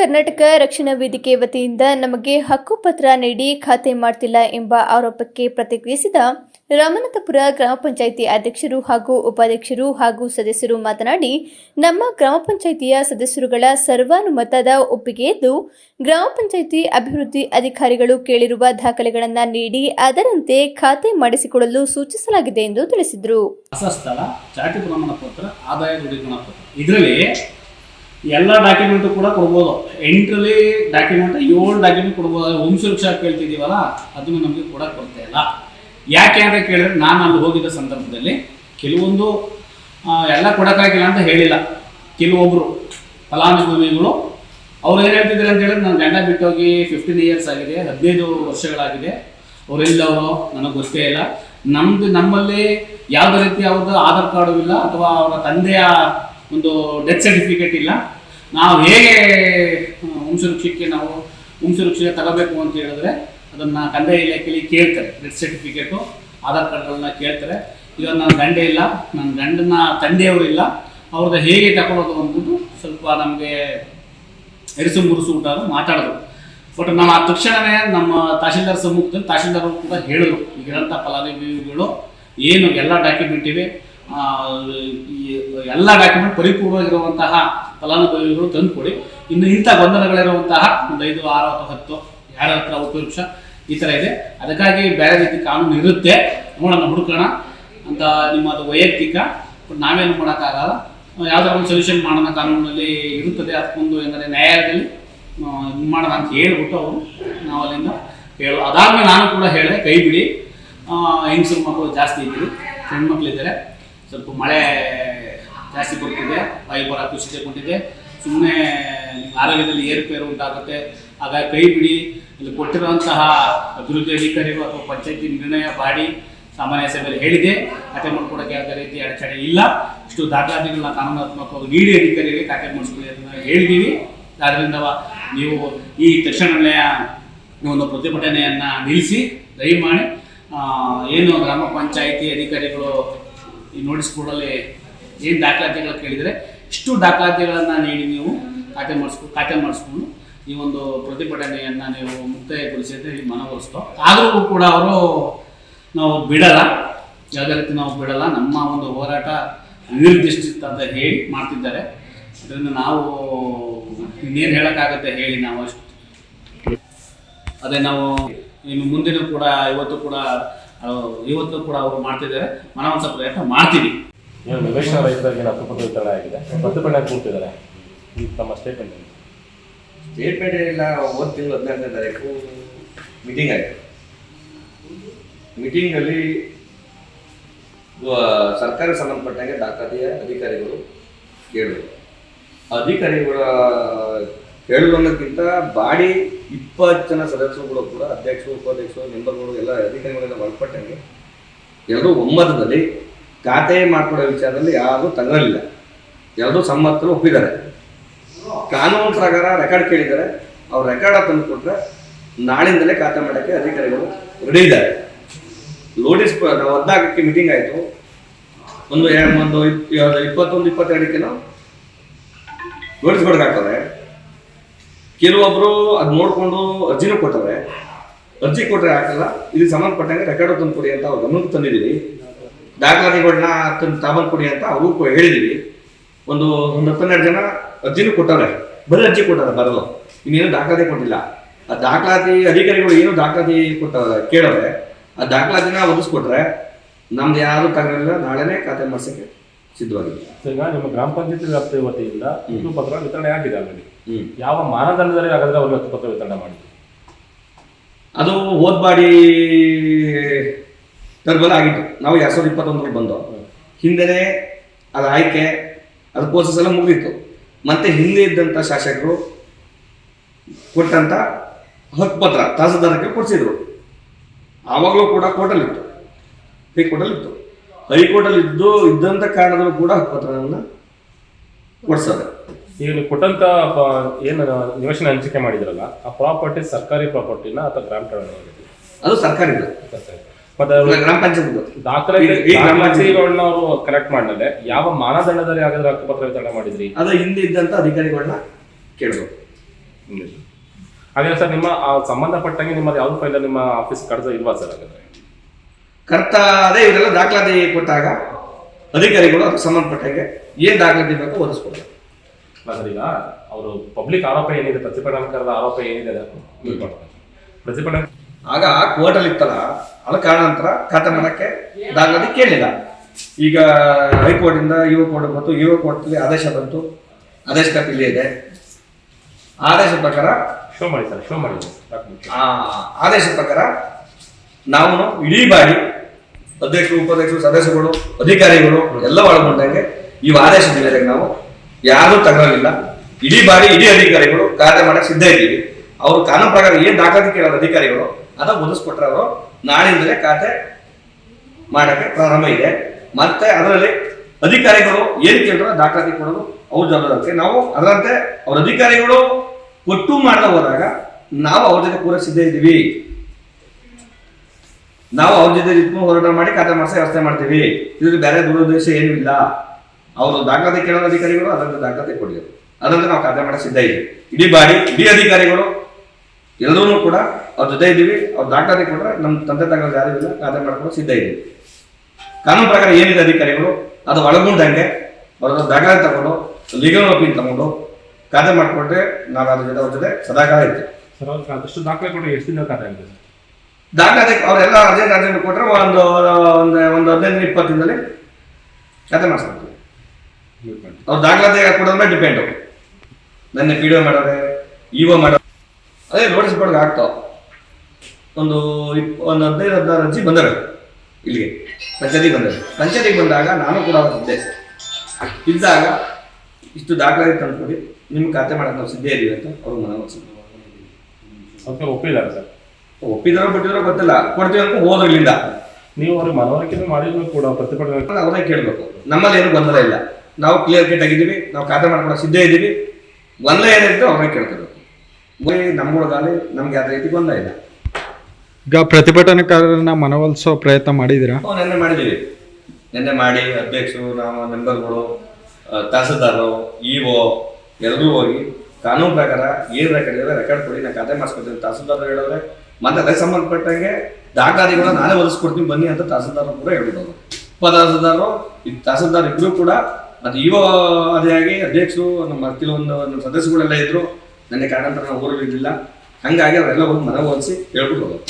ಕರ್ನಾಟಕ ರಕ್ಷಣಾ ವೇದಿಕೆ ವತಿಯಿಂದ ನಮಗೆ ಹಕ್ಕುಪತ್ರ ನೀಡಿ ಖಾತೆ ಮಾಡ್ತಿಲ್ಲ ಎಂಬ ಆರೋಪಕ್ಕೆ ಪ್ರತಿಕ್ರಿಯಿಸಿದ ರಾಮನಾಥಪುರ ಗ್ರಾಮ ಪಂಚಾಯಿತಿ ಅಧ್ಯಕ್ಷರು ಹಾಗೂ ಉಪಾಧ್ಯಕ್ಷರು ಹಾಗೂ ಸದಸ್ಯರು ಮಾತನಾಡಿ, ನಮ್ಮ ಗ್ರಾಮ ಪಂಚಾಯಿತಿಯ ಸದಸ್ಯರುಗಳ ಸರ್ವಾನುಮತದ ಒಪ್ಪಿಗೆಯದ್ದು ಗ್ರಾಮ ಪಂಚಾಯಿತಿ ಅಭಿವೃದ್ಧಿ ಅಧಿಕಾರಿಗಳು ಕೇಳಿರುವ ದಾಖಲೆಗಳನ್ನು ನೀಡಿ ಅದರಂತೆ ಖಾತೆ ಮಾಡಿಸಿಕೊಳ್ಳಲು ಸೂಚಿಸಲಾಗಿದೆ ಎಂದು ತಿಳಿಸಿದರು. ಎಲ್ಲ ಡಾಕ್ಯುಮೆಂಟು ಕೂಡ ಕೊಡ್ಬೋದು. ಎಂಟರಲ್ಲಿ ಡಾಕ್ಯುಮೆಂಟ್ ಏಳು ಡಾಕ್ಯುಮೆಂಟ್ ಕೊಡ್ಬೋದು. ಹೋಮ್ ಸುರಕ್ಷಾ ಕೇಳ್ತಿದ್ದೀವಲ್ಲ ಅದನ್ನು ನಮಗೆ ಕೂಡ ಕೊಡ್ತಾ ಇಲ್ಲ. ಯಾಕೆ ಅಂತ ಕೇಳಿದ್ರೆ ನಾನು ಅಲ್ಲಿ ಹೋಗಿದ್ದ ಸಂದರ್ಭದಲ್ಲಿ ಕೆಲವೊಂದು ಎಲ್ಲ ಕೊಡೋಕ್ಕಾಗಿಲ್ಲ ಅಂತ ಹೇಳಿಲ್ಲ. ಕೆಲವೊಬ್ಬರು ಫಲಾನುಭವಿಗಳು. ಅವ್ರು ಏನು ಹೇಳ್ತಿದ್ದಾರೆ ಅಂತ ಹೇಳಿದ್ರೆ, ನನ್ನ ಗಂಡ ಬಿಟ್ಟೋಗಿ ಫಿಫ್ಟೀನ್ ಇಯರ್ಸ್ ಆಗಿದೆ, ಹದಿನೈದು ವರ್ಷಗಳಾಗಿದೆ. ಅವರೆಲ್ಲವರು ನನಗೆ ಗೊತ್ತೇ ಇಲ್ಲ. ನಮ್ದು, ನಮ್ಮಲ್ಲಿ ಯಾವುದೇ ರೀತಿ ಅವ್ರದ್ದು ಆಧಾರ್ ಕಾರ್ಡು ಇಲ್ಲ, ಅಥವಾ ಅವರ ತಂದೆಯ ಒಂದು ಡೆತ್ ಸರ್ಟಿಫಿಕೇಟ್ ಇಲ್ಲ. ನಾವು ಹೇಗೆ ವಂಶವೃಕ್ಷಕ್ಕೆ ನಾವು ವಂಶವೃಕ್ಷಕ್ಕೆ ತಗೋಬೇಕು ಅಂತ ಹೇಳಿದ್ರೆ ಅದನ್ನು ಕಂದಾಯ ಇಲಾಖೆಯಲ್ಲಿ ಕೇಳ್ತಾರೆ ಡೆತ್ ಸರ್ಟಿಫಿಕೇಟು ಆಧಾರ್ ಕಾರ್ಡ್ಗಳನ್ನ ಕೇಳ್ತಾರೆ. ಇವಾಗ ನನ್ನ ಗಂಡ ಇಲ್ಲ, ನನ್ನ ಗಂಡನ ತಂದೆಯವರು ಇಲ್ಲ, ಅವ್ರದ್ದು ಹೇಗೆ ತಗೊಳೋದು ಅಂದ್ಬಿಟ್ಟು ಸ್ವಲ್ಪ ನಮಗೆ ಎರಿಸು ಮುರುಸು ಊಟ ಮಾತಾಡಿದ್ರು ಬಟ್ ಆ ತಕ್ಷಣವೇ ನಮ್ಮ ತಹಶೀಲ್ದಾರ್ ಸಮ್ಮುಖದಲ್ಲಿ ತಹಶೀಲ್ದಾರ್ ಕೂಡ ಹೇಳಿದ್ರು ಈಗಿರೋಂಥ ಫಲಾನುಭವಿಗಳು, ಏನು ಎಲ್ಲ ಡಾಕ್ಯುಮೆಂಟ್ ಇವೆ ಈ, ಎಲ್ಲ ಡಾಕ್ಯುಮೆಂಟ್ ಪರಿಪೂರ್ಣವಾಗಿರುವಂತಹ ಫಲಾನುಭವಿಗಳು ತಂದುಕೊಡಿ. ಇನ್ನು ಇಂಥ ಗೊಂದಲಗಳಿರುವಂತಹ ಒಂದು ಐದು, ಆರು ಅಥವಾ ಹತ್ತು ಯಾರ ಹತ್ರ ಉಪಯೋಗ ಈ ಥರ ಇದೆ. ಅದಕ್ಕಾಗಿ ಬೇರೆ ರೀತಿ ಕಾನೂನು ಇರುತ್ತೆ. ನೋಡೋಣ, ಹುಡುಕೋಣ. ಅಂತ ನಿಮ್ಮ ಅದು ವೈಯಕ್ತಿಕ ನಾವೇನು ಮಾಡೋಕ್ಕಾಗಲ್ಲ. ಯಾವ್ದಾದ್ರು ಒಂದು ಸೊಲ್ಯೂಷನ್ ಮಾಡೋಣ ಕಾನೂನಲ್ಲಿ ಇರುತ್ತದೆ. ಅದಕ್ಕೊಂದು ಎಂದರೆ ನ್ಯಾಯಾಲಯದಲ್ಲಿ ಮಾಡೋಣ ಅಂತ ಹೇಳ್ಬಿಟ್ಟು ಅವರು ನಾವು ಅಲ್ಲಿಂದ ಹೇಳು ಅದಾದ್ಮೇಲೆ ನಾನು ಕೂಡ ಹೇಳಿದೆ, ಕೈ ಬಿಡಿ. ಹೆಂಗಸರು, ಮಕ್ಕಳು ಜಾಸ್ತಿ ಇದ್ದೀರಿ, ಹೆಣ್ಮಕ್ಳಿದ್ದಾರೆ. ಸ್ವಲ್ಪ ಮಳೆ ಜಾಸ್ತಿ ಬರ್ತಿದೆ ಬಾಯಿ ಬರ ಕುಸಿತ ಕೊಟ್ಟಿದೆ ಸುಮ್ಮನೆ ಆರೋಗ್ಯದಲ್ಲಿ ಏರುಪೇರು ಉಂಟಾಗುತ್ತೆ. ಹಾಗಾಗಿ ಕೈ ಬಿಡಿ. ಇಲ್ಲಿ ಕೊಟ್ಟಿರುವಂತಹ ಅಭಿವೃದ್ಧಿ ಅಧಿಕಾರಿಗಳು ಅಥವಾ ಪಂಚಾಯತಿ ನಿರ್ಣಯ ಬಾಡಿ ಸಾಮಾನ್ಯ ಸಭೆಯಲ್ಲಿ ಹೇಳಿದೆ. ಖಾತೆ ಮಾಡ್ಕೊಡೋಕೆ ಯಾವುದೇ ರೀತಿ ಅಡಚಣೆ ಇಲ್ಲ. ಇಷ್ಟು ದಾಖಲಾತಿಗಳನ್ನ ಕಾನೂನಾತ್ಮಕವಾಗಿ ನೀಡಿ ಅಧಿಕಾರಿಗಳಿಗೆ ಖಾತೆ ಮಾಡಿಸ್ಕೊಳ್ಳಿ ಅಂತ ಹೇಳಿದ್ದೀವಿ. ಆದ್ದರಿಂದ ನೀವು ಈ ತಕ್ಷಣವೇ ಒಂದು ಪ್ರತಿಭಟನೆಯನ್ನು ನಿಲ್ಲಿಸಿ, ದಯಮಾಡಿ ಏನು ಗ್ರಾಮ ಪಂಚಾಯಿತಿ ಅಧಿಕಾರಿಗಳು ಈ ನೋಟಿಸ್ ಬೋರ್ಡಲ್ಲಿ ಏನು ದಾಖಲಾತಿಗಳು ಕೇಳಿದರೆ, ಇಷ್ಟು ದಾಖಲಾತಿಗಳನ್ನು ನೀಡಿ ನೀವು ಖಾತೆ ಮಾಡಿಸ್ಕೊ, ಖಾತೆ ಮಾಡಿಸ್ಕೊಂಡು ಈ ಒಂದು ಪ್ರತಿಭಟನೆಯನ್ನು ನೀವು ಮುಕ್ತಾಯಗೊಳಿಸಿ ಅಂತ ಹೇಳಿ ಮನವೊಲಿಸ್ತೋ ಆದರೂ ಕೂಡ ಅವರು ನಾವು ಬಿಡಲ್ಲ ಯಾವುದೇ ರೀತಿ ನಾವು ಬಿಡಲ್ಲ, ನಮ್ಮ ಒಂದು ಹೋರಾಟ ನಿರ್ದಿಷ್ಟ ಅಂತ ಹೇಳಿ ಮಾಡ್ತಿದ್ದಾರೆ. ಅದರಿಂದ ನಾವು ಇನ್ನೇನು ಹೇಳೋಕ್ಕಾಗತ್ತೆ ಹೇಳಿ ನಾವು ಅದೇ ನಾವು ಇನ್ನು ಮುಂದಿನ ಕೂಡ, ಇವತ್ತು ಕೂಡ ಇವತ್ತು ಕೂಡ ಅವರು ಮಾಡ್ತಿದ್ದಾರೆ. ಮನವಂಸ ಪ್ರಯತ್ನ ಮಾಡ್ತೀವಿ. ನಿವೇಶನ ರೈತರಿಗೆ ಹಕ್ಕುಪತ್ರ ವಿತರಣೆ ಆಗಿದೆ. ಪ್ರತಿಭಟನೆ ಕೂತಿದ್ದಾರೆ. ಈ ತಮ್ಮ ಸ್ಟೇಟ್ಮೆಂಟ್? ಸ್ಟೇಟ್ಮೆಂಟ್ ಏನಿಲ್ಲ ಹೋದ ತಿಂಗಳು ಹದಿನಾರನೇ ತಾರೀಕು ಮೀಟಿಂಗ್ ಆಯಿತು. ಮೀಟಿಂಗಲ್ಲಿ ಸರ್ಕಾರಕ್ಕೆ ಸಂಬಂಧಪಟ್ಟಂಗೆ ದಾಖಲೆಯ ಅಧಿಕಾರಿಗಳು ಕೇಳಿದರು. ಅಧಿಕಾರಿಗಳ ಹೇಳುವುದಕ್ಕಿಂತ ಬಾಡಿ ಇಪ್ಪತ್ತು ಜನ ಸದಸ್ಯರುಗಳು ಕೂಡ, ಅಧ್ಯಕ್ಷರು, ಉಪಾಧ್ಯಕ್ಷರು, ಮೆಂಬರ್ಗಳು, ಎಲ್ಲ ಅಧಿಕಾರಿಗಳೆಲ್ಲ ಒಳಪಟ್ಟಂಗೆ ಎಲ್ಲರೂ ಒಮ್ಮತದಲ್ಲಿ ಖಾತೆ ಮಾಡ್ಕೊಡೋ ವಿಚಾರದಲ್ಲಿ ಯಾರೂ ತಗರಲಿಲ್ಲ. ಎಲ್ಲರೂ ಸಮ್ಮತರು ಒಪ್ಪಿದ್ದಾರೆ. ಕಾನೂನು ಪ್ರಕಾರ ರೆಕಾರ್ಡ್ ಕೇಳಿದ್ದಾರೆ. ಅವ್ರು ರೆಕಾರ್ಡ್ ತಂದು ಕೊಟ್ಟರೆ ನಾಳಿಂದಲೇ ಖಾತೆ ಮಾಡೋಕ್ಕೆ ಅಧಿಕಾರಿಗಳು ರೆಡಿ ಇದ್ದಾರೆ. ನೋಟಿಸ್ ನಾವು ಹದಿನಾಲ್ಕಕ್ಕೆ ಮೀಟಿಂಗ್ ಆಯಿತು. ಒಂದು ಒಂದು ಇಪ್ಪತ್ತೊಂದು ಇಪ್ಪತ್ತೆರಡಕ್ಕೆ ನೋಟಿಸ್ ಹಾಕ್ತಾರೆ. ಕೆಲವೊಬ್ರು ಅದ್ ನೋಡ್ಕೊಂಡು ಅರ್ಜಿನೂ ಕೊಟ್ಟವ್ರೆ. ಅರ್ಜಿ ಕೊಟ್ರೆ ಹಾಕಲ್ಲ, ಇಲ್ಲಿ ಸಂಬಂಧಪಟ್ಟಂಗೆ ರೆಕಾರ್ಡ್ ತಂದು ಕೊಡಿ ಅಂತ ಅವ್ರ ಗಮನಕ್ಕೆ ತಂದಿದ್ದೀವಿ. ದಾಖಲಾತಿಗಳನ್ನ ತಂದು ತಾಬಲ್ ಕೊಡಿ ಅಂತ ಅವ್ರಿಗೂ ಹೇಳಿದೀವಿ ಒಂದು ಒಂದು ಹತ್ತೆರಡು ಜನ ಅರ್ಜಿನೂ ಕೊಟ್ಟವ್ರೆ. ಬರೀ ಅರ್ಜಿ ಕೊಟ್ಟಾರೆ ಬರಲು ಇನ್ನೇನು ದಾಖಲಾತಿ ಕೊಟ್ಟಿಲ್ಲ. ಆ ದಾಖಲಾತಿ ಅಧಿಕಾರಿಗಳು ಏನು ದಾಖಲಾತಿ ಕೊಟ್ಟವ್ರೆ ಕೇಳವ್ರೆ, ಆ ದಾಖಲಾತಿನ ಒದಗಿಸ್ಕೊಟ್ರೆ ನಮ್ದು ಯಾರು ತಗೊಳ್ಳಿಲ್ಲ ನಾಳೆನೇ ಖಾತೆ ಮಾಡ್ಸಕ್ಕೆ ಸಿದ್ಧವಾಗಿದೆ. ಸರಿ ಈಗ ನಿಮ್ಮ ಗ್ರಾಮ ಪಂಚಾಯತಿ ವ್ಯಾಪ್ತಿ ವತಿಯಿಂದ ಪತ್ರ ವಿತರಣೆ ಆಗಿದೆ ಆಲ್ರೆಡಿ. ಯಾವ ಮಾನದಂಡದಲ್ಲಿ ಹಾಗಾದ್ರೆ ಹತ್ತು ಪತ್ರ ವಿತರಣೆ ಮಾಡಿದ್ರು? ಅದು ಓದ್ಬಾಡಿ ಬಾಡಿ ಟರ್ಬಲ್ ಆಗಿತ್ತು. ನಾವು ಎರಡ್ ಸಾವಿರದ ಇಪ್ಪತ್ತೊಂದರಲ್ಲಿ ಬಂದು ಹಿಂದೆ ಅದು ಆಯ್ಕೆ ಅದು ಪ್ರೋಸೆಸ್ ಎಲ್ಲ ಮುಗಿದಿತ್ತು. ಮತ್ತೆ ಹಿಂದೆ ಇದ್ದಂಥ ಶಾಸಕರು ಕೊಟ್ಟಂತ ಹಕ್ಕುಪತ್ರ ತಹಸೀಲ್ದಾರಕ್ಕೆ ಕೊಡಿಸಿದ್ರು. ಆವಾಗಲೂ ಕೂಡ ಕೋರ್ಟಲ್ಲಿತ್ತು. ಹೈಕೋರ್ಟಲ್ಲಿತ್ತು ಹೈಕೋರ್ಟಲ್ಲಿ ಇದ್ದು ಇದ್ದಂತ ಕಾರಣದಲ್ಲೂ ಕೂಡ ಹಕ್ಕುಪತ್ರವನ್ನು ಕೊಡ್ಸದ. ಈಗ ನೀವು ಕೊಟ್ಟಂತ ಏನು ನಿವೇಶನ ಹಂಚಿಕೆ ಮಾಡಿದ್ರಲ್ಲ ಆ ಪ್ರಾಪರ್ಟಿ ಸರ್ಕಾರಿ ಪ್ರಾಪರ್ಟಿನ ಅಥವಾ ಗ್ರಾಮ ಠಾಣೆ ಅದು ಸರ್ಕಾರಿ ಮತ್ತೆ ಗ್ರಾಮ ಪಂಚಾಯತ್ ದಾಖಲಾತಿಗಳನ್ನ ಅವರು ಕಲೆಕ್ಟ್ ಮಾಡಲೆ ಯಾವ ಮಾನದಂಡದಲ್ಲಿ ಹಾಗಾದ್ರೆ ಹಕ್ಕುಪತ್ರ ವಿತರಣೆ ಮಾಡಿದ್ರಿ? ಅದು ಹಿಂದೆ ಇದ್ದಂತ ಅಧಿಕಾರಿಗಳನ್ನ ಕೇಳಬೇಕು ಇಂಗ್ಲೀಷ್ ಹಾಗೆ ಸರ್ ನಿಮ್ಮ ಆ ಸಂಬಂಧಪಟ್ಟಂಗೆ ನಿಮ್ಮದು ಯಾವ್ದು ಫೈಲ್ ನಿಮ್ಮ ಆಫೀಸ್ ಕಡ್ದ ಇಲ್ವಾ ಸರ್ ಹಾಗಾದ್ರೆ? ಕರ್ತ ಅದೇ ಇವರೆಲ್ಲ ದಾಖಲಾತಿ ಕೊಟ್ಟಾಗ ಅಧಿಕಾರಿಗಳು ಅದಕ್ಕೆ ಸಂಬಂಧಪಟ್ಟಂಗೆ ಏನು ದಾಖಲಾತಿ ಬೇಕೋ ಒದಗಿಸ್ಕೊಡ್ತಾರೆ ಈಗ ಅವರು ಪಬ್ಲಿಕ್ ಆರೋಪ ಏನಿದೆ ಪ್ರತಿಭಟನಾಕಾರದ ಆರೋಪ ಏನಿದೆ ಪ್ರತಿಭಟನೆ ಆಗ ಕೋರ್ಟಲ್ಲಿ ಇತ್ತಲ್ಲ ಅದ ಕಾರಣಾಂತರ ಖಾತೆ ಮಾಡಕ್ಕೆ ದಾಖಲಾತಿ ಕೇಳಿಲ್ಲ ಈಗ ಹೈಕೋರ್ಟಿಂದ ಯುವ ಕೋರ್ಟ್ ಬಂತು ಯುವ ಕೋರ್ಟಲ್ಲಿ ಆದೇಶ ಬಂತು ಆದೇಶ ಕಾಪಿ ಇಲ್ಲೇ ಇದೆ. ಆದೇಶ ಪ್ರಕಾರ ಶೋ ಮಾಡಿ ಸರ್ ಶೋ ಮಾಡಿ. ಆದೇಶ ಪ್ರಕಾರ ನಾವು ಇಡೀ ಬಾಡಿ ಅಧ್ಯಕ್ಷರು, ಉಪಾಧ್ಯಕ್ಷರು, ಸದಸ್ಯರುಗಳು, ಅಧಿಕಾರಿಗಳು ಎಲ್ಲ ಒಳಗೊಂಡಂಗೆ ಈ ಆದೇಶದ ಜಿಲ್ಲೆಗೆ ನಾವು ಯಾರೂ ತಗೊಳ್ಳಿಲ್ಲ ಇಡೀ ಬಾರಿ ಇಡೀ ಅಧಿಕಾರಿಗಳು ಕಾರ್ಯ ಮಾಡಕ್ಕೆ ಸಿದ್ಧ ಇದ್ದೀವಿ. ಅವರು ಕಾನೂನು ಪ್ರಕಾರ ಏನ್ ದಾಖಲಾತಿ ಕೇಳೋದು ಅಧಿಕಾರಿಗಳು ಅದ ಒದಗಿಸ್ಕೊಟ್ರೆ ಅವರು ನಾಳಿಂದಲೇ ಖಾತೆ ಮಾಡಕ್ಕೆ ಪ್ರಾರಂಭ ಇದೆ. ಮತ್ತೆ ಅದರಲ್ಲಿ ಅಧಿಕಾರಿಗಳು ಏನ್ ಕೇಳಿದ್ರು ದಾಖಲಾತಿ ಕೊಡೋದು ಅವ್ರ ಜವಾಬ್ದಾರಿ ನಾವು ಅದರಂತೆ ಅವ್ರ ಅಧಿಕಾರಿಗಳು ಕೊಟ್ಟು ಮಾಡದ ಹೋದಾಗ ನಾವು ಅವ್ರ ಜೊತೆ ಪೂರ ಸಿದ್ಧ ಇದ್ದೀವಿ. ನಾವು ಅವ್ರ ಜೊತೆ ಇದ್ಕೊಂಡು ಹೋರಾಟ ಮಾಡಿ ಖಾತೆ ಮಾಡಿಸಿ ವ್ಯವಸ್ಥೆ ಮಾಡ್ತೀವಿ. ಇದ್ರ ಬೇರೆ ದುರುದ್ದೇಶ ಏನೂ ಇಲ್ಲ. ಅವರು ದಾಖಲಾತಿ ಕೇಳೋ ಅಧಿಕಾರಿಗಳು, ಅದರಲ್ಲಿ ದಾಖಲಾತಿ ಕೊಡಲಿ ಅದರಲ್ಲಿ ನಾವು ಖಾತೆ ಮಾಡಕ್ಕೆ ಸಿದ್ಧ ಇದ್ದೀವಿ. ಇಡೀ ಬಾಡಿ, ಇಡೀ ಅಧಿಕಾರಿಗಳು ಎಲ್ಲರೂ ಕೂಡ ಅವ್ರ ಜೊತೆ ಇದ್ದೀವಿ. ಅವ್ರು ದಾಖಲಾತಿ ಕೊಟ್ಟರೆ ನಮ್ಮ ತಂದೆ ತಾಯಿಗಳು ಯಾರು ಇಲ್ಲ, ಖಾತೆ ಮಾಡ್ಕೊಂಡು ಸಿದ್ಧ ಇದೆ ಕಾನೂನು ಪ್ರಕಾರ ಏನಿದೆ ಅಧಿಕಾರಿಗಳು, ಅದು ಒಳಗೊಂಡಂಗೆ ಅವ್ರ ದಾಖಲಾತಿ ತಗೊಂಡು ಲೀಗಲ್ ಒಪಿನಿಯನ್ ತಗೊಂಡು ಖಾತೆ ಮಾಡಿಕೊಂಡ್ರೆ ನಾವು ಅದ್ರ ಜೊತೆ, ಅವ್ರ ಜೊತೆ ಸದಾಕಾಲ ಇರ್ತೀವಿ. ಸರ್ ಅದಷ್ಟು ದಾಖಲೆ ಕೊಟ್ಟರೆ ಎಷ್ಟು ದಿನ ಖಾತೆ ಆಗಿದೆ? ದಾಖಲಾತಿ ಅವರೆಲ್ಲ ಅರ್ಜೆಂಟ್ ಅರ್ಜೆಂಟ್ ಕೊಟ್ಟರೆ ಒಂದು ಒಂದು ಒಂದು ಹದಿನೈದು ಇಪ್ಪತ್ತು ದಿನದಲ್ಲಿ ಕತೆ ಮಾಡಿಸ್ಬೋದು ಅವ್ರು ದಾಖಲಾತಿ ಕೊಡೋದ್ರ ಮೇಲೆ ಡಿಪೆಂಡು ನನ್ನ ಪಿ ಡಿ ಒ ಮಾಡೋರೆ ಒ ಮಾಡೋ ಅದೇ ನೋಟಿಸ್ ಬೋರ್ಡ್ಗೆ ಆಗ್ತಾವ ಒಂದು ಇಪ್, ಒಂದು ಹದಿನೈದು, ಹದಿನಾರು ಅರ್ಜಿ ಬಂದರು ಇಲ್ಲಿಗೆ. ಪಂಚಾಯತಿಗೆ ಬಂದರು ಪಂಚಾಯತಿಗೆ ಬಂದಾಗ ನಾನು ಕೂಡ ಉದ್ದೇಶ ಇದ್ದಾಗ ಇಷ್ಟು ದಾಖಲಾತಿ ತಂದ್ಕೊಡಿ. ನಿಮ್ಗೆ ಖಾತೆ ಮಾಡೋಕೆ ನಾವು ಸಿದ್ಧ ಇದ್ದೀವಿ ಅಂತ ಅವ್ರು ಮನವೊಲಿಸಿದ್ರು. ಒಪ್ಪಿದ್ದಾರೆ ಸರ್. ಒಪ್ಪಿದಾರೋ ಬಿಟ್ಟಿದಾರೋ ಗೊತ್ತಿಲ್ಲ. ಕೊಡ್ತೀವಿ ಅಂತ ಹೋದ್ರು ಇಲ್ಲಿಂದ ನೀವು ಅವ್ರಿಗೆ ಮನವರಿಕೆ ಮಾಡಿದ್ರು ಕೂಡ ಪ್ರತಿಭಟನೆ ಅವರೇ ಕೇಳಬೇಕು. ನಮ್ಮಲ್ಲಿ ಏನು ಗೊಂದಲ ಇಲ್ಲ. ನಾವು ಕ್ಲಿಯರ್ ಕಟ್ ಆಗಿದ್ದೀವಿ ನಾವು ಖಾತೆ ಮಾಡ್ಕೊಳ್ಳೋ ಸಿದ್ಧ ಇದ್ದೀವಿ. ಗೊಂದಲ ಏನಿತ್ತು ಅವ್ರನ್ನೇ ನಮ್ಮ ನಮ್ಗೊಳಗಾಲಿ ನಮ್ಗೆ ಯಾವ ರೀತಿ ಗೊಂದಲ ಇಲ್ಲ. ಈಗ ಪ್ರತಿಭಟನಾಕಾರರನ್ನ ಮನವೊಲಿಸೋ ಪ್ರಯತ್ನ ಮಾಡಿದ್ದೀರಾ? ನಾವು ನೆನ್ನೆ ಮಾಡಿದ್ದೀವಿ. ನೆನ್ನೆ ಮಾಡಿ ಅಧ್ಯಕ್ಷರು ನಾವು ಮೆಂಬರ್ಗಳು ತಹಸೀಲ್ದಾರರು ಇಒ ಎಲ್ಲರೂ ಹೋಗಿ ಕಾನೂನು ಪ್ರಕಾರ ಏನು ರೆಕಾರ್ಡ್ ಇದೆ ರೆಕಾರ್ಡ್ ಕೊಡಿ ನಾನು ಖಾತೆ ಮಾಡಿಸ್ಕೊತೀನಿ. ತಹಸೀಲ್ದಾರ್ ಹೇಳಿದ್ರೆ ಮತ್ತೆ ಅದಕ್ಕೆ ಸಂಬಂಧಪಟ್ಟಂಗೆ ದಾಖಲಾತಿಗಳನ್ನ ನಾನೇ ಒದಗಿಸ್ಕೊಡ್ತೀನಿ, ಬನ್ನಿ ಅಂತ ತಹಸೀಲ್ದಾರ್ ಕೂಡ ಹೇಳ್ಬಿಟ್ಟರು ಉಪ ತಹಸೀಲ್ದಾರು ಈ ತಹಸೀಲ್ದಾರ್ ಇಬ್ರು ಕೂಡ ಅದು ಇವ ಅದೇ ಆಗಿ ಅಧ್ಯಕ್ಷರು, ನಮ್ಮ ಕೆಲವೊಂದು ನಮ್ಮ ಸದಸ್ಯಗಳೆಲ್ಲ ಇದ್ರು ನನಗೆ ಕಾರಣ ನಾವು ಊರಲ್ಲಿ ಹಂಗಾಗಿ ಅವರೆಲ್ಲ ಹೋಗಿ ಮನವೊಲಿಸಿ ಹೇಳ್ಬಿಟ್ಟು ಹೋಗೋದು